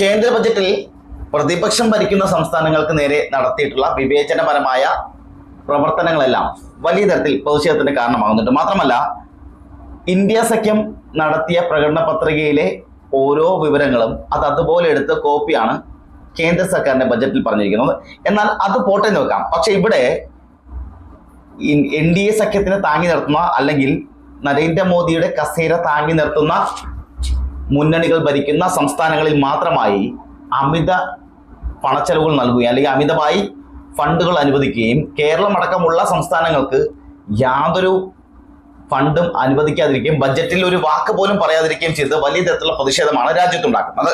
കേന്ദ്ര ബജറ്റിൽ പ്രതിപക്ഷം ഭരിക്കുന്ന സംസ്ഥാനങ്ങൾക്ക് നേരെ നടത്തിയിട്ടുള്ള വിവേചനപരമായ പ്രവർത്തനങ്ങളെല്ലാം വലിയ തരത്തിൽ പ്രതിഷേധത്തിന് കാരണമാകുന്നുണ്ട്. മാത്രമല്ല ഇന്ത്യ സഖ്യം നടത്തിയ പ്രകടന പത്രികയിലെ ഓരോ വിവരങ്ങളും അത് അതുപോലെ എടുത്ത് കോപ്പിയാണ് കേന്ദ്ര സർക്കാരിന്റെ ബജറ്റിൽ പറഞ്ഞിരിക്കുന്നത്. എന്നാൽ അത് പോട്ടെ നോക്കാം പക്ഷെ ഇവിടെ എൻ ഡി എ സഖ്യത്തിന് താങ്ങി നിർത്തുന്ന അല്ലെങ്കിൽ നരേന്ദ്രമോദിയുടെ കസേര താങ്ങി നിർത്തുന്ന മുന്നണികൾ ഭരിക്കുന്ന സംസ്ഥാനങ്ങളിൽ മാത്രമായി അമിത പണച്ചെലവുകൾ നൽകുകയും അല്ലെങ്കിൽ അമിതമായി ഫണ്ടുകൾ അനുവദിക്കുകയും കേരളം അടക്കമുള്ള സംസ്ഥാനങ്ങൾക്ക് യാതൊരു ഫണ്ടും അനുവദിക്കാതിരിക്കുകയും ബജറ്റിൽ ഒരു വാക്ക് പോലും പറയാതിരിക്കുകയും ചെയ്ത് വലിയ തരത്തിലുള്ള പ്രതിഷേധമാണ് രാജ്യത്തുണ്ടാക്കുന്നത്.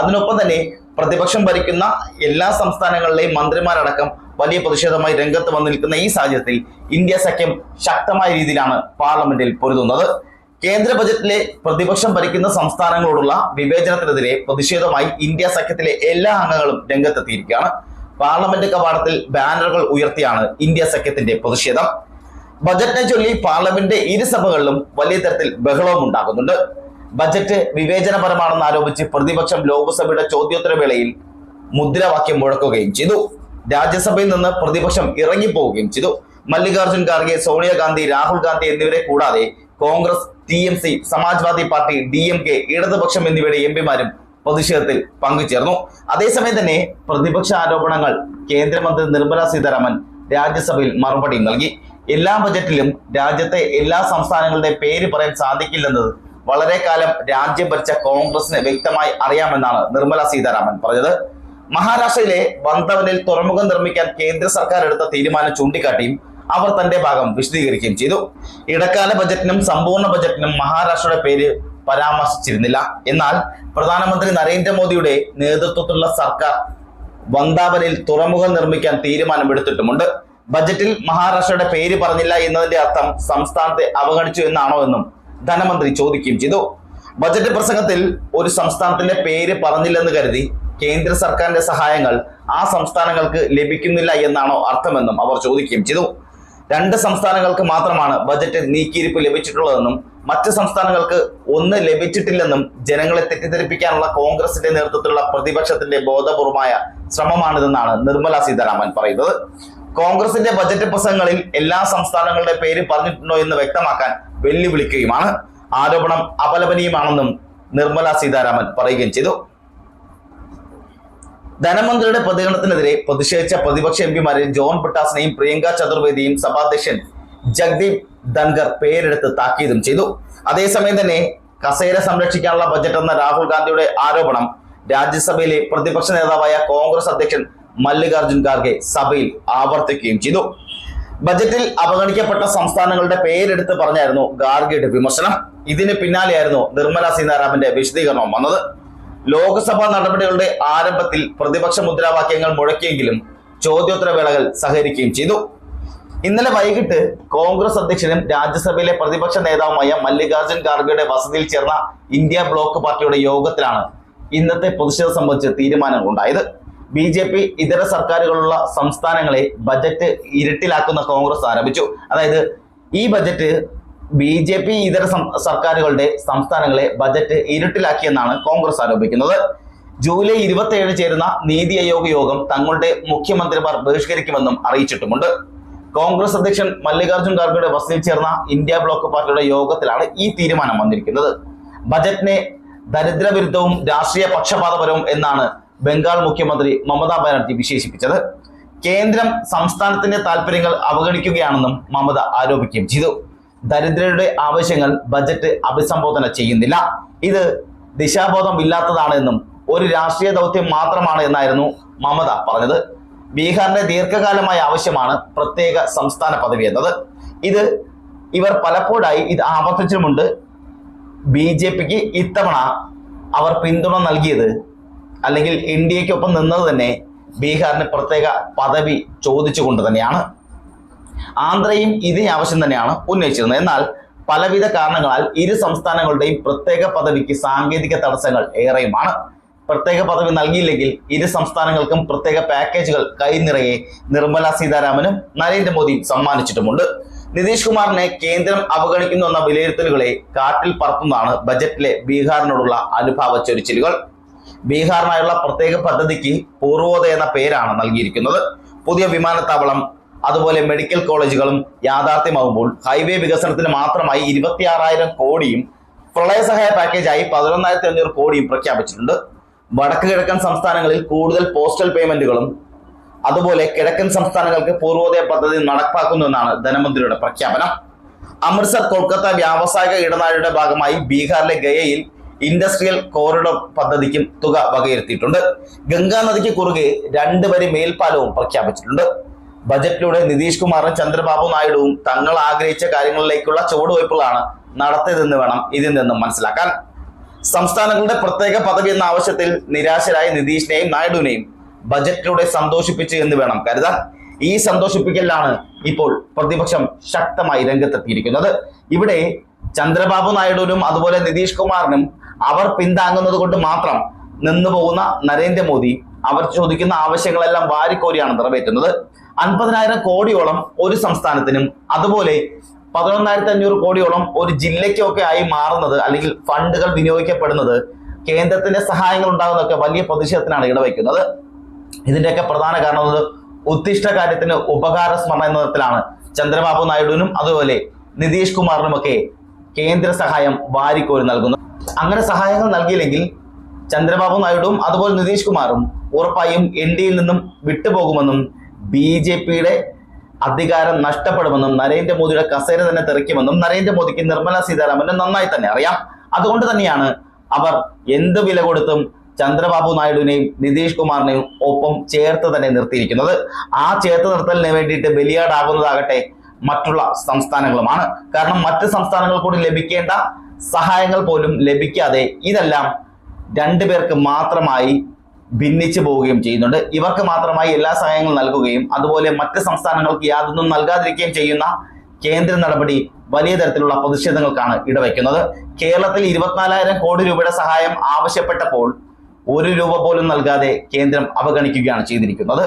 അതിനൊപ്പം തന്നെ പ്രതിപക്ഷം ഭരിക്കുന്ന എല്ലാ സംസ്ഥാനങ്ങളിലെയും മന്ത്രിമാരടക്കം വലിയ പ്രതിഷേധമായി രംഗത്ത് വന്നു നിൽക്കുന്ന ഈ സാഹചര്യത്തിൽ ഇന്ത്യ സഖ്യം ശക്തമായ രീതിയിലാണ് പാർലമെന്റിൽ പൊരുതുന്നത്. കേന്ദ്ര ബജറ്റിലെ പ്രതിപക്ഷം ഭരിക്കുന്ന സംസ്ഥാനങ്ങളോടുള്ള വിവേചനത്തിനെതിരെ പ്രതിഷേധമായി ഇന്ത്യ സഖ്യത്തിലെ എല്ലാ അംഗങ്ങളും രംഗത്തെത്തിയിരിക്കുകയാണ്. പാർലമെന്റ് കവാടത്തിൽ ബാനറുകൾ ഉയർത്തിയാണ് ഇന്ത്യ സഖ്യത്തിന്റെ പ്രതിഷേധം. ബജറ്റിനെ ചൊല്ലി പാർലമെന്റ് ഇരുസഭകളിലും വലിയ തരത്തിൽ ബഹളവും ഉണ്ടാകുന്നുണ്ട്. ബജറ്റ് വിവേചനപരമാണെന്ന് ആരോപിച്ച് പ്രതിപക്ഷം ലോക്സഭയുടെ ചോദ്യോത്തരവേളയിൽ മുദ്രാവാക്യം മുഴക്കുകയും ചെയ്തു. രാജ്യസഭയിൽ നിന്ന് പ്രതിപക്ഷം ഇറങ്ങിപ്പോവുകയും ചെയ്തു. മല്ലികാർജുൻ ഖാർഗെ സോണിയാഗാന്ധി രാഹുൽ ഗാന്ധി എന്നിവരെ കൂടാതെ Congress T M C Samajwadi party D M K ഇടതുപക്ഷം എന്നിവയുടെ എം പിമാരും പ്രതിഷേധത്തിൽ പങ്കുചേർന്നു. അതേസമയം തന്നെ പ്രതിപക്ഷ ആരോപണങ്ങൾ കേന്ദ്രമന്ത്രി നിർമ്മല സീതാരാമൻ രാജ്യസഭയിൽ മറുപടി നൽകി. എല്ലാ ബജറ്റിലും രാജ്യത്തെ എല്ലാ സംസ്ഥാനങ്ങളുടെ പേര് പറയാൻ സാധിക്കില്ലെന്നത് വളരെ കാലം രാജ്യം ഭരിച്ച കോൺഗ്രസിന് വ്യക്തമായി അറിയാമെന്നാണ് നിർമ്മല സീതാരാമൻ പറഞ്ഞത്. മഹാരാഷ്ട്രയിലെ വന്തവനിൽ തുറമുഖം നിർമ്മിക്കാൻ കേന്ദ്ര സർക്കാർ എടുത്ത തീരുമാനം ചൂണ്ടിക്കാട്ടിയും അവർ തന്റെ ഭാഗം വിശദീകരിക്കുകയും ചെയ്തു. ഇടക്കാല ബജറ്റിനും സമ്പൂർണ ബജറ്റിനും മഹാരാഷ്ട്രയുടെ പേര് പരാമർശിച്ചിരുന്നില്ല. എന്നാൽ പ്രധാനമന്ത്രി നരേന്ദ്രമോദിയുടെ നേതൃത്വത്തിലുള്ള സർക്കാർ വന്ദാവനിൽ തുറമുഖം നിർമ്മിക്കാൻ തീരുമാനമെടുത്തിട്ടുമുണ്ട്. ബജറ്റിൽ മഹാരാഷ്ട്രയുടെ പേര് പറഞ്ഞില്ല എന്നതിന്റെ അർത്ഥം സംസ്ഥാനത്തെ അവഗണിച്ചു എന്നാണോ എന്നും ധനമന്ത്രി ചോദിക്കുകയും ചെയ്തു. ബജറ്റ് പ്രസംഗത്തിൽ ഒരു സംസ്ഥാനത്തിന്റെ പേര് പറഞ്ഞില്ലെന്ന് കരുതി കേന്ദ്ര സർക്കാരിന്റെ സഹായങ്ങൾ ആ സംസ്ഥാനങ്ങൾക്ക് ലഭിക്കുന്നില്ല എന്നാണോ അർത്ഥമെന്നും അവർ ചോദിക്കുകയും ചെയ്തു. രണ്ട് സംസ്ഥാനങ്ങൾക്ക് മാത്രമാണ് ബജറ്റ് നീക്കിയിരിപ്പ് ലഭിച്ചിട്ടുള്ളതെന്നും മറ്റ് സംസ്ഥാനങ്ങൾക്ക് ഒന്ന് ലഭിച്ചിട്ടില്ലെന്നും ജനങ്ങളെ തെറ്റിദ്ധരിപ്പിക്കാനുള്ള കോൺഗ്രസിന്റെ നേതൃത്വത്തിലുള്ള പ്രതിപക്ഷത്തിന്റെ ബോധപൂർവമായ ശ്രമമാണിതെന്നാണ് നിർമ്മല സീതാരാമൻ പറയുന്നത്. കോൺഗ്രസിന്റെ ബജറ്റ് പ്രസംഗങ്ങളിൽ എല്ലാ സംസ്ഥാനങ്ങളുടെ പേര് പറഞ്ഞിട്ടുണ്ടോ എന്ന് വ്യക്തമാക്കാൻ വെല്ലുവിളിക്കുകയുമാണ്. ആരോപണം അപലപനീയമാണെന്നും നിർമ്മല സീതാരാമൻ പറയുകയും ചെയ്തു. ധനമന്ത്രിയുടെ പ്രതികരണത്തിനെതിരെ പ്രതിഷേധിച്ച പ്രതിപക്ഷ എംപിമാരെ ജോൺ പിട്ടാസിനെയും പ്രിയങ്ക ചതുർവേദിയും സഭാധ്യക്ഷൻ ജഗ്ദീപ് ധൻഗർ പേരെടുത്ത് താക്കീതും ചെയ്തു. അതേസമയം തന്നെ കസേര സംരക്ഷിക്കാനുള്ള ബജറ്റ് എന്ന രാഹുൽ ഗാന്ധിയുടെ ആരോപണം രാജ്യസഭയിലെ പ്രതിപക്ഷ നേതാവായ കോൺഗ്രസ് അധ്യക്ഷൻ മല്ലികാർജുൻ ഖാർഗെ സഭയിൽ ആവർത്തിക്കുകയും ചെയ്തു. ബജറ്റിൽ അവഗണിക്കപ്പെട്ട സംസ്ഥാനങ്ങളുടെ പേരെടുത്ത് പറഞ്ഞായിരുന്നു ഖാർഗെയുടെ വിമർശനം. ഇതിന് പിന്നാലെയായിരുന്നു നിർമ്മല സീതാരാമന്റെ വിശദീകരണം വന്നത്. ലോക്സഭാ നടപടികളുടെ ആരംഭത്തിൽ പ്രതിപക്ഷ മുദ്രാവാക്യങ്ങൾ മുഴക്കിയെങ്കിലും ചോദ്യോത്തര വേളകൾ സഹകരിക്കുകയും ചെയ്തു. ഇന്നലെ വൈകിട്ട് കോൺഗ്രസ് അധ്യക്ഷനും രാജ്യസഭയിലെ പ്രതിപക്ഷ നേതാവുമായ മല്ലികാർജുൻ ഖാർഗെയുടെ വസതിയിൽ ചേർന്ന ഇന്ത്യ ബ്ലോക്ക് പാർട്ടിയുടെ യോഗത്തിലാണ് ഇന്നത്തെ പ്രതിഷേധം സംബന്ധിച്ച് തീരുമാനങ്ങൾ ഉണ്ടായത് ബി ജെ പി ഇതര സർക്കാരുകളുള്ള സംസ്ഥാനങ്ങളെ ബജറ്റ് ഇരട്ടിലാക്കുന്ന കോൺഗ്രസ് ആരംഭിച്ചു. അതായത് ഈ ബജറ്റ് ബി ജെ പി ഇതര സർക്കാരുകളുടെ സംസ്ഥാനങ്ങളെ ബജറ്റ് ഇരുട്ടിലാക്കിയെന്നാണ് കോൺഗ്രസ് ആരോപിക്കുന്നത്. ജൂലൈ ഇരുപത്തിയേഴ് ചേരുന്ന നീതി ആയോഗ് യോഗം തങ്ങളുടെ മുഖ്യമന്ത്രിമാർ ബഹിഷ്കരിക്കുമെന്നും അറിയിച്ചിട്ടുമുണ്ട്. കോൺഗ്രസ് അധ്യക്ഷൻ മല്ലികാർജുൻ ഖാർഗെയുടെ വസതിയിൽ ചേർന്ന ഇന്ത്യ ബ്ലോക്ക് പാർട്ടിയുടെ യോഗത്തിലാണ് ഈ തീരുമാനം വന്നിരിക്കുന്നത്. ബജറ്റിനെ ദരിദ്രവിരുദ്ധവും രാഷ്ട്രീയ പക്ഷപാതപരവും എന്നാണ് ബംഗാൾ മുഖ്യമന്ത്രി മമതാ ബാനർജി വിശേഷിപ്പിച്ചത്. കേന്ദ്രം സംസ്ഥാനത്തിന്റെ താല്പര്യങ്ങൾ അവഗണിക്കുകയാണെന്നും മമത ആരോപിക്കുകയും ചെയ്തു. ദരിദ്രരുടെ ആവശ്യങ്ങൾ ബജറ്റ് അഭിസംബോധന ചെയ്യുന്നില്ല. ഇത് ദിശാബോധം ഇല്ലാത്തതാണ് എന്നും ഒരു രാഷ്ട്രീയ ദൗത്യം മാത്രമാണ് എന്നായിരുന്നു മമത പറഞ്ഞത്. ബീഹാറിന്റെ ദീർഘകാലമായ ആവശ്യമാണ് പ്രത്യേക സംസ്ഥാന പദവി എന്നത്. ഇത് ഇവർ പലപ്പോഴായി ഇത് ആവർത്തിച്ചുമുണ്ട് ബി ജെ പിക്ക് ഇത്തവണ അവർ പിന്തുണ നൽകിയത് അല്ലെങ്കിൽ എൻ ഡി എക്കൊപ്പം നിന്നത് തന്നെ ബീഹാറിന് പ്രത്യേക പദവി ചോദിച്ചുകൊണ്ട് തന്നെയാണ്. ആന്ധ്രയും ഇതേ ആവശ്യം തന്നെയാണ് ഉന്നയിച്ചിരുന്നത്. എന്നാൽ പലവിധ കാരണങ്ങളാൽ ഇരു സംസ്ഥാനങ്ങളുടെയും പ്രത്യേക പദവിക്ക് സാങ്കേതിക തടസ്സങ്ങൾ ഏറെയുമാണ്. പ്രത്യേക പദവി നൽകിയില്ലെങ്കിൽ ഇരു സംസ്ഥാനങ്ങൾക്കും പ്രത്യേക പാക്കേജുകൾ കൈനിറയെ നിർമ്മല സീതാരാമനും നരേന്ദ്രമോദിയും സമ്മാനിച്ചിട്ടുമുണ്ട്. നിതീഷ് കുമാറിനെ കേന്ദ്രം അവഗണിക്കുന്നു എന്ന വിലയിരുത്തലുകളെ കാട്ടിൽ പറത്തുന്നതാണ് ബജറ്റിലെ ബീഹാറിനോടുള്ള അനുഭാവ ചൊരിച്ചിലുകൾ. ബീഹാറിനായുള്ള പ്രത്യേക പദ്ധതിക്ക് പൂർവോദയ എന്ന പേരാണ് നൽകിയിരിക്കുന്നത്. പുതിയ വിമാനത്താവളം അതുപോലെ മെഡിക്കൽ കോളേജുകളും യാഥാർത്ഥ്യമാകുമ്പോൾ ഹൈവേ വികസനത്തിന് മാത്രമായി ഇരുപത്തിയാറായിരം കോടിയും പ്രളയ സഹായ പാക്കേജായി പതിനൊന്നായിരത്തി അഞ്ഞൂറ് കോടിയും പ്രഖ്യാപിച്ചിട്ടുണ്ട്. വടക്ക് കിഴക്കൻ സംസ്ഥാനങ്ങളിൽ കൂടുതൽ പോസ്റ്റൽ പേയ്മെന്റുകളും അതുപോലെ കിഴക്കൻ സംസ്ഥാനങ്ങൾക്ക് പൂർവോദയ പദ്ധതി നടപ്പാക്കുന്നുവെന്നാണ് ധനമന്ത്രിയുടെ പ്രഖ്യാപനം. അമൃത്സർ കൊൽക്കത്ത വ്യാവസായിക ഇടനാഴിയുടെ ഭാഗമായി ബീഹാറിലെ ഗയയിൽ ഇൻഡസ്ട്രിയൽ കോറിഡോർ പദ്ധതിക്കും തുക വകയിരുത്തിയിട്ടുണ്ട്. ഗംഗാനദിക്ക് കുറുകെ രണ്ട് വരി മേൽപ്പാലവും പ്രഖ്യാപിച്ചിട്ടുണ്ട്. ബജറ്റിലൂടെ നിതീഷ് കുമാറും ചന്ദ്രബാബു നായിഡുവും തങ്ങൾ ആഗ്രഹിച്ച കാര്യങ്ങളിലേക്കുള്ള ചുവടുവയ്പ്പുകളാണ് നടത്തിയതെന്ന് വേണം ഇതിൽ നിന്നും മനസ്സിലാക്കാൻ. സംസ്ഥാനങ്ങളുടെ പ്രത്യേക പദവി എന്ന ആവശ്യത്തിൽ നിരാശരായ നിതീഷിനെയും നായിഡുവിനെയും ബജറ്റിലൂടെ സന്തോഷിപ്പിച്ചു എന്ന് വേണം കരുതാൻ. ഈ സന്തോഷിപ്പിക്കലാണ് ഇപ്പോൾ പ്രതിപക്ഷം ശക്തമായി രംഗത്തെത്തിയിരിക്കുന്നത്. ഇവിടെ ചന്ദ്രബാബു നായിഡുവിനും അതുപോലെ നിതീഷ് കുമാറിനും അവർ പിന്താങ്ങുന്നത് കൊണ്ട് മാത്രം നിന്നു പോകുന്ന നരേന്ദ്രമോദി അവർ ചോദിക്കുന്ന ആവശ്യങ്ങളെല്ലാം വാരിക്കോരിയാണ് നിറവേറ്റുന്നത്. അൻപതിനായിരം കോടിയോളം ഒരു സംസ്ഥാനത്തിനും അതുപോലെ പതിനൊന്നായിരത്തി അഞ്ഞൂറ് കോടിയോളം ഒരു ജില്ലയ്ക്കൊക്കെ ആയി മാറുന്നത് അല്ലെങ്കിൽ ഫണ്ടുകൾ വിനിയോഗിക്കപ്പെടുന്നത് കേന്ദ്രത്തിന്റെ സഹായങ്ങൾ ഉണ്ടാകുന്നതൊക്കെ വലിയ പ്രതിഷേധത്തിനാണ് ഇടവയ്ക്കുന്നത്. ഇതിന്റെയൊക്കെ പ്രധാന കാരണം ഉദ്ദിഷ്ട കാര്യത്തിന് ഉപകാര സ്മരണ എന്ന തരത്തിലാണ് ചന്ദ്രബാബു നായിഡുവിനും അതുപോലെ നിതീഷ് കുമാറിനുമൊക്കെ കേന്ദ്ര സഹായം വാരിക്കോരി നൽകുന്നത് അങ്ങനെ സഹായങ്ങൾ നൽകിയില്ലെങ്കിൽ ചന്ദ്രബാബു നായിഡുവും അതുപോലെ നിതീഷ് കുമാറും ഉറപ്പായും എൻ ഡിയിൽ നിന്നും വിട്ടുപോകുമെന്നും ബി ജെ പിയുടെ അധികാരം നഷ്ടപ്പെടുമെന്നും നരേന്ദ്രമോദിയുടെ കസേര തന്നെ തെറിക്കുമെന്നും നരേന്ദ്രമോദിക്ക് നിർമ്മല സീതാരാമന് നന്നായി തന്നെ അറിയാം. അതുകൊണ്ട് തന്നെയാണ് അവർ എന്ത് വില കൊടുത്തും ചന്ദ്രബാബു നായിഡുവിനെയും നിതീഷ് കുമാറിനെയും ഒപ്പം ചേർത്ത് തന്നെ നിർത്തിയിരിക്കുന്നത്. ആ ചേർത്ത് നിർത്തലിന് വേണ്ടിയിട്ട് ബലിയാടാകുന്നതാകട്ടെ മറ്റുള്ള സംസ്ഥാനങ്ങളുമാണ്. കാരണം മറ്റ് സംസ്ഥാനങ്ങൾ കൂടി ലഭിക്കേണ്ട സഹായങ്ങൾ പോലും ലഭിക്കാതെ ഇതെല്ലാം രണ്ടുപേർക്ക് മാത്രമായി ഭിന്നിച്ചു പോവുകയും ചെയ്യുന്നുണ്ട്. ഇവർക്ക് മാത്രമായി എല്ലാ സഹായങ്ങളും നൽകുകയും അതുപോലെ മറ്റ് സംസ്ഥാനങ്ങൾക്ക് യാതൊന്നും നൽകാതിരിക്കുകയും ചെയ്യുന്ന കേന്ദ്ര നടപടി വലിയ തരത്തിലുള്ള പ്രതിഷേധങ്ങൾക്കാണ് ഇടവയ്ക്കുന്നത് കേരളത്തിൽ ഇരുപത്തിനാലായിരം കോടി രൂപയുടെ സഹായം ആവശ്യപ്പെട്ടപ്പോൾ ഒരു രൂപ പോലും നൽകാതെ കേന്ദ്രം അവഗണിക്കുകയാണ് ചെയ്തിരിക്കുന്നത്.